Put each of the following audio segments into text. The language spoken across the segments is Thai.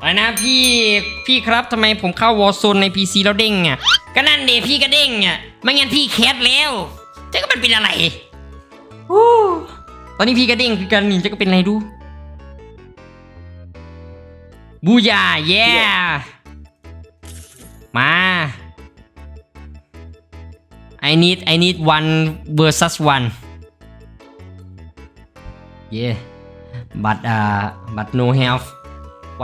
อะไรนะพี่พี่ครับทำไมผมเข้าวอ r z โซนใน PC แล้วเด้งอะก็นั่นเดพี่ก็เด้งอะไม่งั้นพี่แคสแล้วจะก็มันเป็นอะไรโอ้ตอนนี้พี่ก็เด้งคือกันนี่จะก็เป็นอะไรดูบูยาเย่มา I need I need one versus one yeah but uh but no health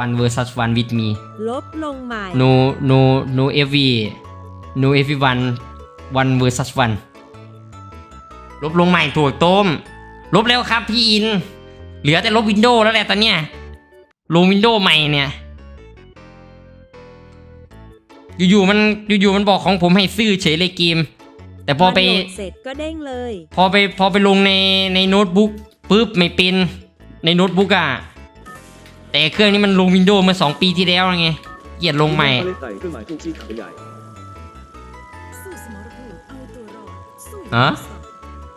one versus one with me ลบลงใหม่ no no no every no everyone one versus one ลบลงใหม่ถั่วต้ม ลบแล้วครับพี่อิน เหลือแต่ลบวินโดว์แล้วแหละตอนเนี้ยลงวินโดว์ใหม่เนี่ย อยู่ๆมันอยู่ๆมันบอกของผมให้ซื้อเฉยเลยเกม แต่พอไปมันโหลดเสร็จก็เด้งเลย พอไปพอไปลงในในโน้ตบุ๊กปุ๊บไม่เป็นในโน้ตบุ๊กอะ แต่เครื่องนี้มันลงวินโดว์มาสองปีที่แล้วไงเกลียดลงใหม่เล่นใส่เครื่องหมายถูกชี้ขับใหญ่ สู้สมรภูมิเอาตัวรอดสู้ฮะ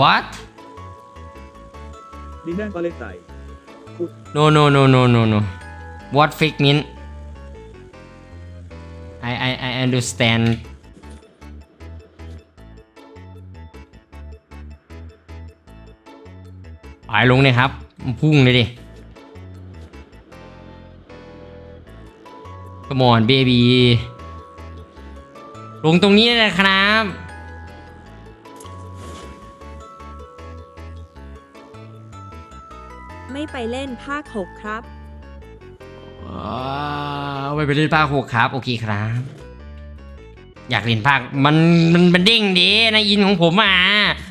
what ดินแดนปาเลสไตน์ no no no no no no what fake mean I I I understand ไปลงเลยครับ พุ่งเลยดิ Come on baby ลงตรงนี้เลยนะครับ เล่นภาค 6 ครับอ่าเอไปไปเล่นภาคหกครับ โอเคครับ อยากเล่นภาคมันมันมันเด้งดีนะอินของผมอะ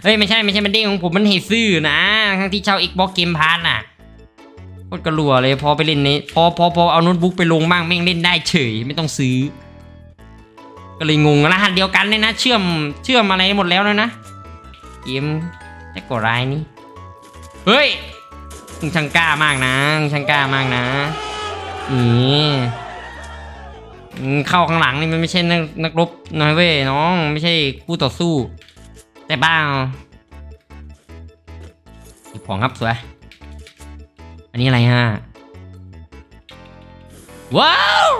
เฮ้ยไม่ใช่ไม่ใช่มันเด้งของผมมันเฮซื่อนะทั้งที่เช่า Xbox Game Pass น่ะโคตรกระลัวเลยพอไปเล่นในพอพอพอเอาโน้ตบุ๊กไปลงบ้างแม่งเล่นได้เฉยไม่ต้องซื้อ ก็เลยงงรหัสเดียวกันเลยนะ เชื่อมเชื่อมอะไรหมดแล้วเลยนะเกมแต่ก็ร้ายนี่เฮ้ย มึงช่างกล้ามากนะมึงช่างกล้ามากนะนี่อืมเข้าข้างหลังนี่มันไม่ใช่นักนักรบน้อยเว้ยน้อง ไม่ใช่คู่ต่อสู้ แต่บ้าหยิบของครับสวย อันนี้อะไรฮะ ว้าว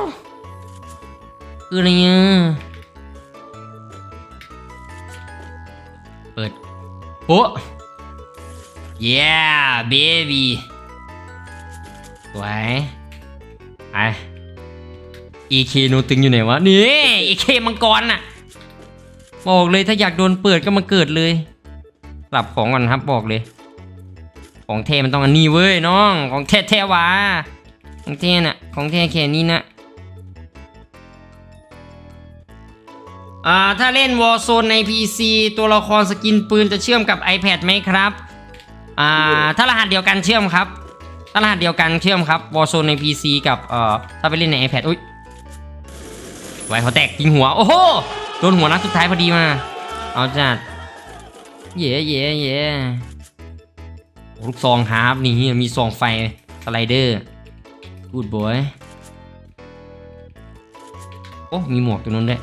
คืออะไรเนี่ยเปิดโอ้ yeah baby สวยไอ EK โนตึงอยู่ไหนวะ นี่ EK มังกรน่ะ บอกเลยถ้าอยากโดนเปิดก็มาเกิดเลยกลับของก่อนครับบอกเลย ของเทมันต้องอันนี้เว้ยน้อง ของเทแท้วะของเทน่ะ ของเทแค่นี้นะอ่าถ้าเล่น Warzone ใน PC ตัวละครสกินปืนจะเชื่อมกับ iPad ไหมครับ อ่าถ้ารหัสเดียวกันเชื่อมครับถ้ารหัสเดียวกันเชื่อมครับ Warzone ใน PC กับเอ่อถ้าไปเล่นใน iPad อุ้ยไว้เขาแตกยิงหัว โอ้โหโดนหัวนัดสุดท้ายพอดีมา เอาจัดเย่เย่เย่ลูกซองครับนี่มีซองไฟสไลเดอร์กูดบอยโอ้มีหมวกตรงนู้นด้วย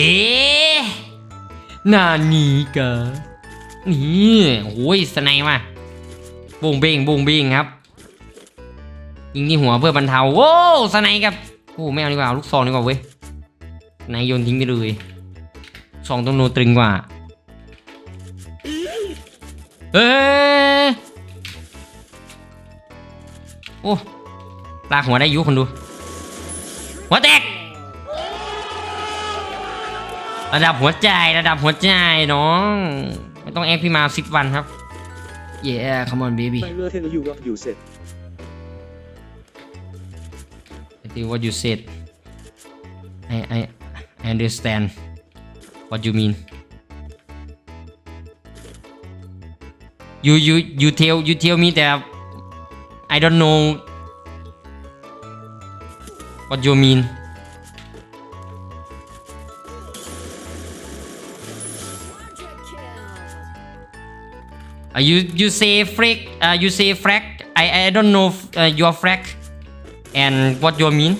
ฮ้นานีกะนี่โอ้ยสไนมาบุงเบงบุงเบงครับ ยิงที่หัวเพื่อบรรเทาโว้สไนกับโอ้ไม่เอาดีกว่าเอาลูกซองดีกว่าเว้ยสไนโยนทิ้งไปเลยซองต้องโนตรึงกว่าเอ้โอ้ลากหัวได้ยุคนดู ระดับหัวใจระดับหัวใจน้อง ไม่ต้องแอคพี่มาสิบวันครับ yeah come on baby ไม่เลือกเทนยูก็อยู่เสร็จ I think what you said I I I understand what you mean you you you tell you tell me that I don't know what you mean uh, you you say freak uh, you say frack I I don't know uh, your frack and what you mean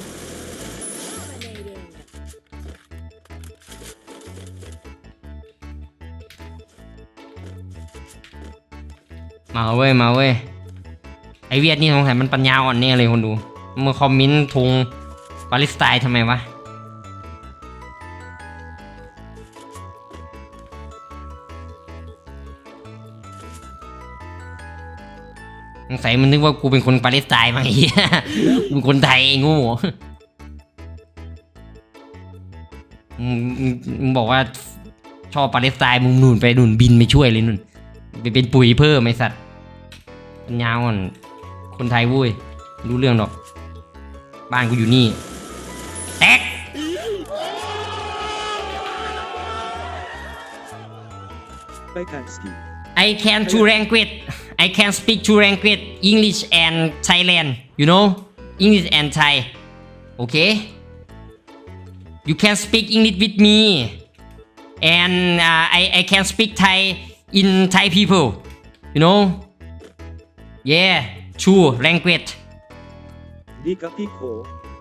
มา เว้ย มา เว้ย ไอเวียดนี่สงสัยมันปัญญาอ่อนแน่เลยคนดูมาคอมเมนต์ทงปาเลสไตน์ทำไมวะ สงสัยมันนึกว่ากูเป็นคนปาเลสไตน์มั้งไอ้เหี้ยกูเป็นคนไทยไอ้โงูมึงบอกว่าชอบปาเลสไตน์มึงหนุนไปหนุนบินไปช่วยเลยหนุนไปเป็นปุ๋ยเพิ่มไอสัตว์ปัญญาอ่อนคนไทยวุ้ยไม่รู้เรื่องหรอก บ้านกูอยู่นี่แตกไปแคนสกี I can two language I can speak two language English and Thailand you know English and Thai okay you can speak English with me and uh, I I can speak Thai in Thai people you know yeah two language ดีครับพี่โค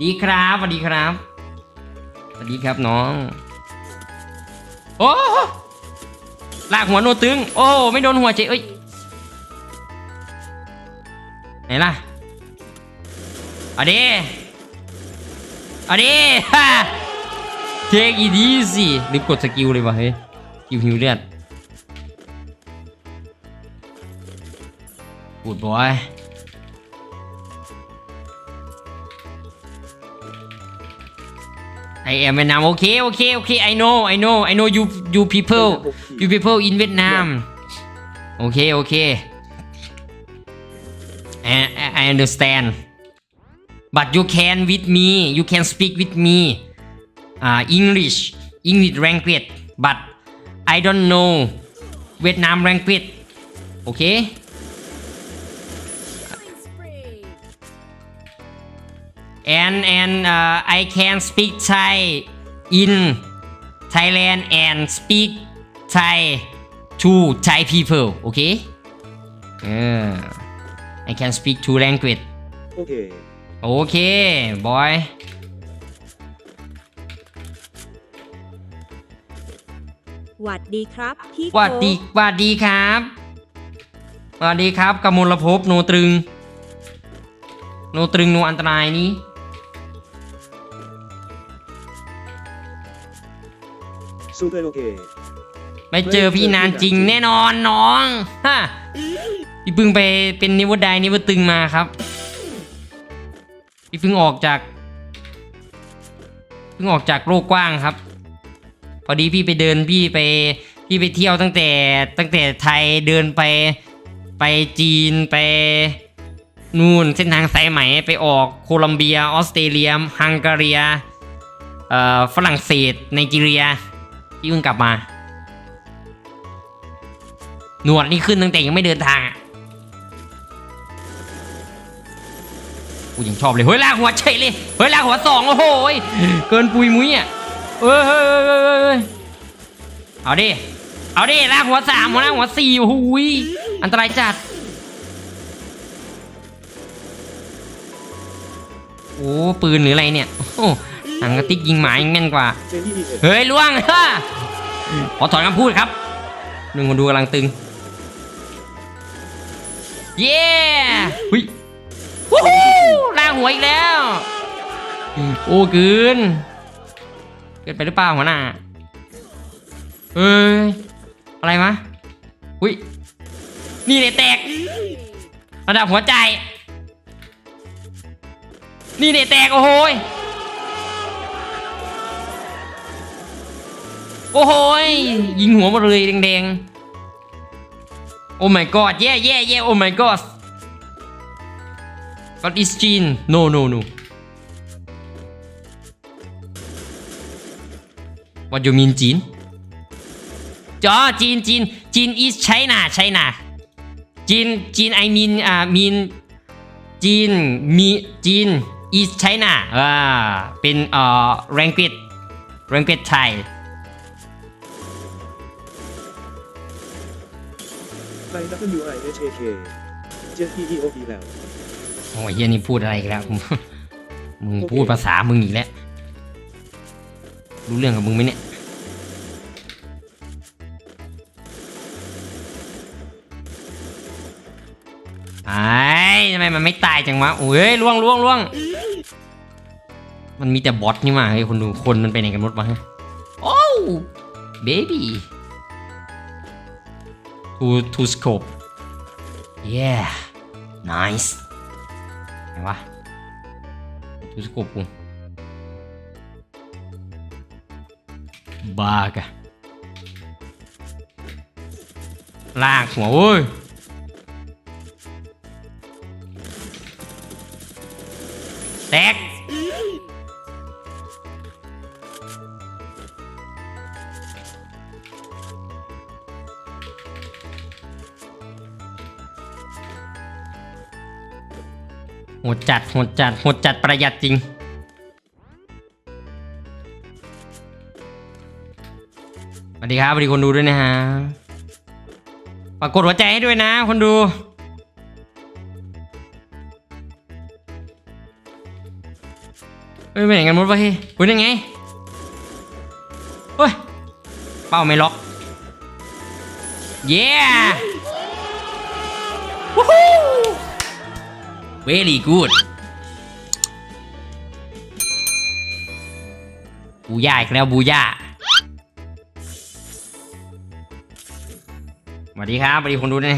ดีครับสวัสดีครับสวัสดีครับน้องโอ้ลากหัวโนตึง โอ้ ไม่โดนหัวเจเอ้ย ไหนล่ะเอาดิเอาดิฮ่าเทคอีดีสิลืมกดสกิลเลยวะเฮ้ยสกิลฮิวเลือดปูดบอย I am Vietnam okay okay okay I know I know I know you you people you people in Vietnam okay okay I, I- I understand. But you can with me you can speak with me uh, English English language but I don't know Vietnam language okay? And and uh, I can speak Thai in Thailand and speak Thai to Thai people okay? Uh, I can speak two language โอเค okay boy หวัดดีครับ พี่หวัดดีโค้กหวัดดีครับหวัดดีครับกมลภพโนตรึง โนตรึงโนอันตรายนี้ ซูเปอร์โอเค ไม่เจอพี่นานจริงแน่นอนน้องฮะ พี่พิ่งไปเป็นนิวดายนิวตึงมาครับ พี่พิ่งออกจากพิ่งออกจากโลกกว้างครับ พอดีพี่ไปเดินพี่ไปพี่ไปเที่ยวตั้งแต่ตั้งแต่ไทยเดินไปไปจีนไปนู่นเส้นทางสายไหมไปออกโคลัมเบียออสเตรเลียฮังการีเอ่อฝรั่งเศสไนจีเรียพี่เพิ่งกลับมา หนวดนี่ขึ้นตั้งแต่ยังไม่เดินทางอะ กูยังชอบเลยเฮ้ยลากหัวเฉยเลยเฮ้ยลากหัวสองโอ้โหเกินปุยมุ้ยอะเฮ้ยเฮ้ยเอาดิเอาดิลากหัวสามหัวลากหัวสี่โอ้โหยอันตรายจัดโอ้ปืนหรืออะไรเนี่ยโอ้หนังกระติกยิงหมายแม่นกว่าเฮ้ยล่วงฮ่าขอถอนคำพูดครับหนึ่งคนดูกำลังตึง เย้ หัวอีกแล้วโอ้เกินเกินไปหรือเปล่าหัวหน้าเอ้ยอะไรมะหุยนี่เลยแตก ระดับหัวใจ นี่เด็แตกโอ้โหโอ้โหยิงหัวหมาเลยแดงๆโอ้ my god แย่แย่แย่โอ้ my god What is Jean no no no What you mean จีนจอจีนจีนจีน is China China จีนจีน I mean อ่า mean จีนมีจีน is China อ่าเป็นเอ่อ language language ไทยใคร W I H A K เอชเคเจน P E O P แล้ว โอ้ยเฮียนี่พูดอะไรอีกแล้ว มึงพูดภาษามึงอีกแล้ว รู้เรื่องกับมึงไหมเนี่ย ไอ้ทำไมมันไม่ตายจังวะโอ้ยล่วงล่วงล่วง มันมีแต่บอทนี่มาเฮ้ยคนดูคนมันไปไหนกันหมดวะฮะโอ้เบบี้ to to scope yeah nice วะดูสกปกูบ้ากะลากหัวเว้ยแตก โหดจัดโหดจัดโหดจัดประหยัดจริง สวัสดีครับสวัสดีคนดูด้วยนะฮะฝากกดหัวใจให้ด้วยนะ คนดูเฮ้ยไปไหนกันหมดวะเฮ้ยเฮ้ยยังไงเฮ้ย เป้าไม่ล็อก เย้ วู้ฮู้ very good บูย่าอีกแล้วบูย่าสวัสดีครับสวัสดีคนดูนะ